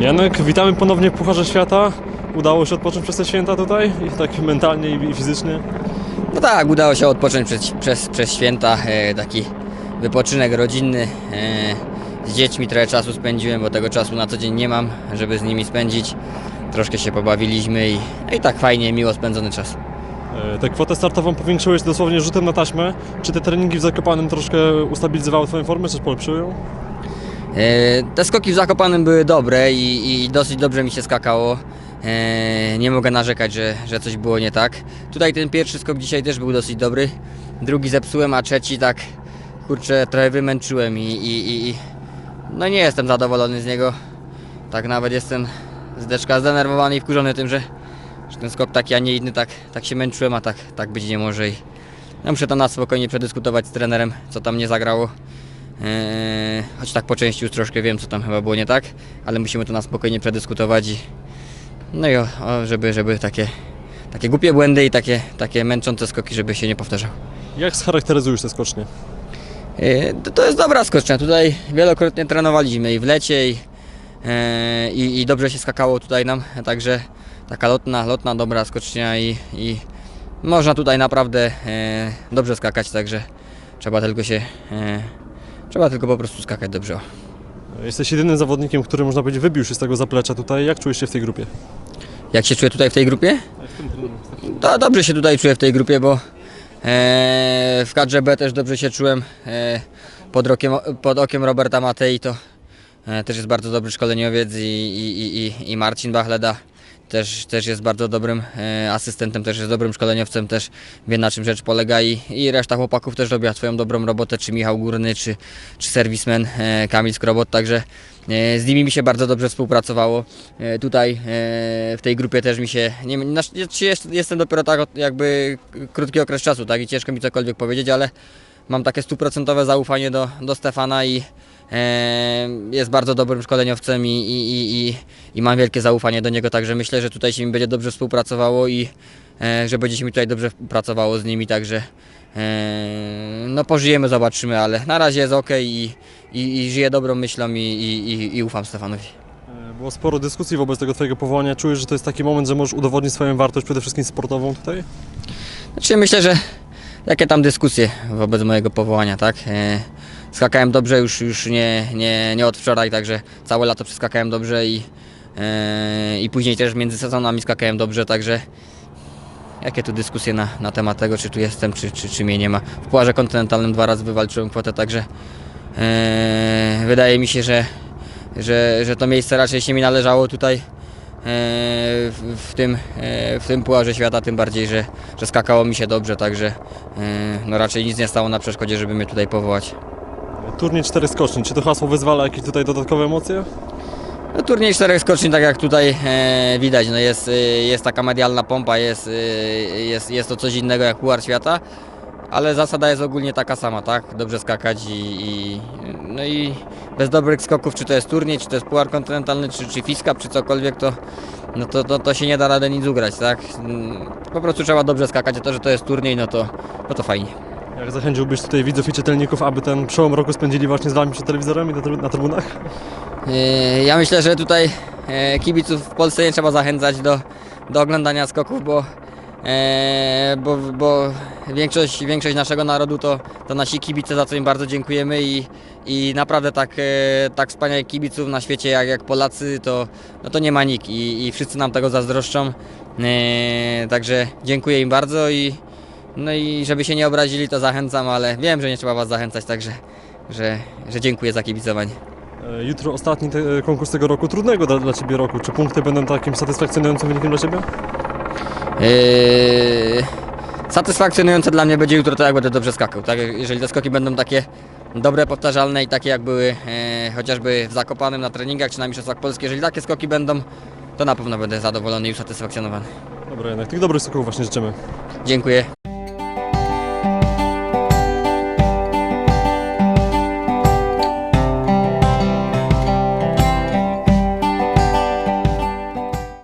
Janek, witamy ponownie w Pucharze Świata. Udało się odpocząć przez te święta tutaj, i tak mentalnie i fizycznie. No tak, udało się odpocząć przez, przez, przez święta, e, taki wypoczynek rodzinny. E, z dziećmi trochę czasu spędziłem, bo tego czasu na co dzień nie mam, żeby z nimi spędzić. Troszkę się pobawiliśmy i, no i tak fajnie, miło spędzony czas. E, Tę kwotę startową powiększyłeś dosłownie rzutem na taśmę. Czy te treningi w Zakopanem troszkę ustabilizowały Twoją formę, czy polepszyły ją? E, Te skoki w Zakopanem były dobre i, i dosyć dobrze mi się skakało. E, Nie mogę narzekać, że, że coś było nie tak. Tutaj ten pierwszy skok dzisiaj też był dosyć dobry. Drugi zepsułem, a trzeci tak kurczę trochę wymęczyłem i, i, i, no nie jestem zadowolony z niego. Tak nawet jestem z deczka zdenerwowany i wkurzony tym, że, że ten skok taki, a nie inny, tak, tak się męczyłem, a tak, tak być nie może. I no muszę to na spokojnie przedyskutować z trenerem, co tam nie zagrało. Eee, choć tak po części już troszkę wiem, co tam chyba było nie tak, ale musimy to na spokojnie przedyskutować i no i o, o, żeby, żeby takie, takie głupie błędy i takie, takie męczące skoki, żeby się nie powtarzały. Jak scharakteryzujesz te skocznie? Eee, to, to jest dobra skocznia, tutaj wielokrotnie trenowaliśmy i w lecie i, eee, i, i dobrze się skakało tutaj nam, także taka lotna, lotna dobra skocznia i, i można tutaj naprawdę eee, dobrze skakać, także trzeba tylko się, trzeba tylko po prostu skakać dobrze. Jesteś jedynym zawodnikiem, który można powiedzieć wybił się z tego zaplecza tutaj. Jak czujesz się w tej grupie? Jak się czuję tutaj w tej grupie? To dobrze się tutaj czuję w tej grupie, bo e, w kadrze B też dobrze się czułem. E, pod, rokiem, pod okiem Roberta Matei to e, też jest bardzo dobry szkoleniowiec i, i, i- i Marcin Bachleda też, też jest bardzo dobrym e, asystentem, też jest dobrym szkoleniowcem, też wie na czym rzecz polega i, i reszta chłopaków też robiła swoją dobrą robotę, czy Michał Górny, czy, czy serwismen e, Kamil Skrobot, także e, z nimi mi się bardzo dobrze współpracowało. Tutaj w tej grupie też mi się, nie, jest, jestem dopiero tak jakby krótki okres czasu, tak i ciężko mi cokolwiek powiedzieć, ale mam takie stuprocentowe zaufanie do, do Stefana i jest bardzo dobrym szkoleniowcem i, i, i, i, mam wielkie zaufanie do niego, także myślę, że tutaj się mi będzie dobrze współpracowało i e, że będzie się mi tutaj dobrze pracowało z nimi, także e, no pożyjemy, zobaczymy, ale na razie jest ok i, i, i żyję dobrą myślą i, i, i, i ufam Stefanowi. E, Było sporo dyskusji wobec tego Twojego powołania. Czujesz, że to jest taki moment, że możesz udowodnić swoją wartość, przede wszystkim sportową tutaj? Znaczy myślę, że jakie tam dyskusje wobec mojego powołania, tak? Skakałem dobrze już, już nie, nie, nie od wczoraj, także całe lato przeskakałem dobrze i, e, i później też między sezonami skakałem dobrze, także jakie tu dyskusje na, na temat tego, czy tu jestem, czy, czy, czy mnie nie ma. W Pucharze Kontynentalnym dwa razy wywalczyłem kwotę, także e, wydaje mi się, że, że, że to miejsce raczej się mi należało tutaj e, w, tym, w tym Pucharze Świata, tym bardziej, że, że skakało mi się dobrze, także no raczej nic nie stało na przeszkodzie, żeby mnie tutaj powołać. Turniej cztery skoczni. Czy to hasło wyzwala jakieś tutaj dodatkowe emocje? No, turniej czterech skoczni, tak jak tutaj e, widać, no jest, e, jest taka medialna pompa, jest, e, jest, jest to coś innego jak Puchar Świata, ale zasada jest ogólnie taka sama, tak? Dobrze skakać i, i, no i bez dobrych skoków, czy to jest turniej, czy to jest Puchar Kontynentalny, czy, czy Fiskap, czy cokolwiek, to, no to, to, to się nie da rady nic ugrać, tak? Mm, Po prostu trzeba dobrze skakać, a to, że to jest turniej, no to, no to fajnie. Jak zachęciłbyś tutaj widzów i czytelników, aby ten przełom roku spędzili właśnie z Wami przed telewizorem i na, na trybunach? Yy, Ja myślę, że tutaj e, kibiców w Polsce nie trzeba zachęcać do, do oglądania skoków, bo, e, bo, bo większość, większość naszego narodu to, to nasi kibice, za co im bardzo dziękujemy i, i naprawdę tak, tak wspaniałych kibiców na świecie jak, jak Polacy to, no to nie ma nikt i, i wszyscy nam tego zazdroszczą. Także dziękuję im bardzo i, no i żeby się nie obrazili to zachęcam, ale wiem, że nie trzeba Was zachęcać, także że, że dziękuję za kibicowanie. E, Jutro ostatni te, konkurs tego roku, trudnego dla, dla Ciebie roku. Czy punkty będą takim satysfakcjonującym wynikiem dla Ciebie? Yy, satysfakcjonujące dla mnie będzie jutro to, jak będę dobrze skakał. Tak? Jeżeli te skoki będą takie dobre, powtarzalne i takie jak były e, chociażby w Zakopanem na treningach czy na Mistrzostwach Polski, jeżeli takie skoki będą, to na pewno będę zadowolony i usatysfakcjonowany. Dobra, jednak tych dobrych skoków właśnie życzymy. Dziękuję.